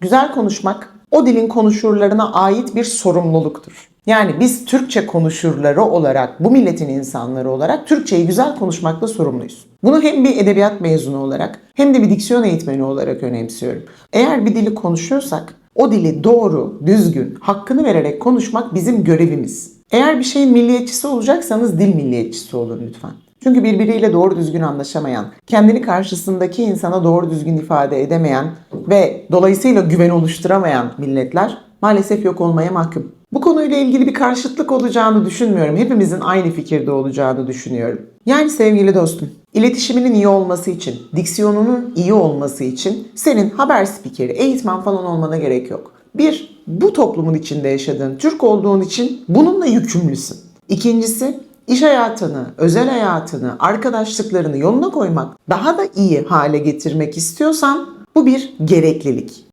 Güzel konuşmak o dilin konuşurlarına ait bir sorumluluktur. Yani biz Türkçe konuşurları olarak, bu milletin insanları olarak Türkçeyi güzel konuşmakla sorumluyuz. Bunu hem bir edebiyat mezunu olarak hem de bir diksiyon eğitmeni olarak önemsiyorum. Eğer bir dili konuşuyorsak o dili doğru, düzgün, hakkını vererek konuşmak bizim görevimiz. Eğer bir şeyin milliyetçisi olacaksanız dil milliyetçisi olun lütfen. Çünkü birbiriyle doğru düzgün anlaşamayan, kendini karşısındaki insana doğru düzgün ifade edemeyen ve dolayısıyla güven oluşturamayan milletler maalesef yok olmaya mahkum. Bu konuyla ilgili bir karşıtlık olacağını düşünmüyorum. Hepimizin aynı fikirde olacağını düşünüyorum. Yani sevgili dostum, iletişiminin iyi olması için, diksiyonunun iyi olması için senin haber spikeri, eğitmen falan olmana gerek yok. Bir, bu toplumun içinde yaşadığın Türk olduğun için bununla yükümlüsün. İkincisi, iş hayatını, özel hayatını, arkadaşlıklarını yoluna koymak, daha da iyi hale getirmek istiyorsan bu bir gereklilik.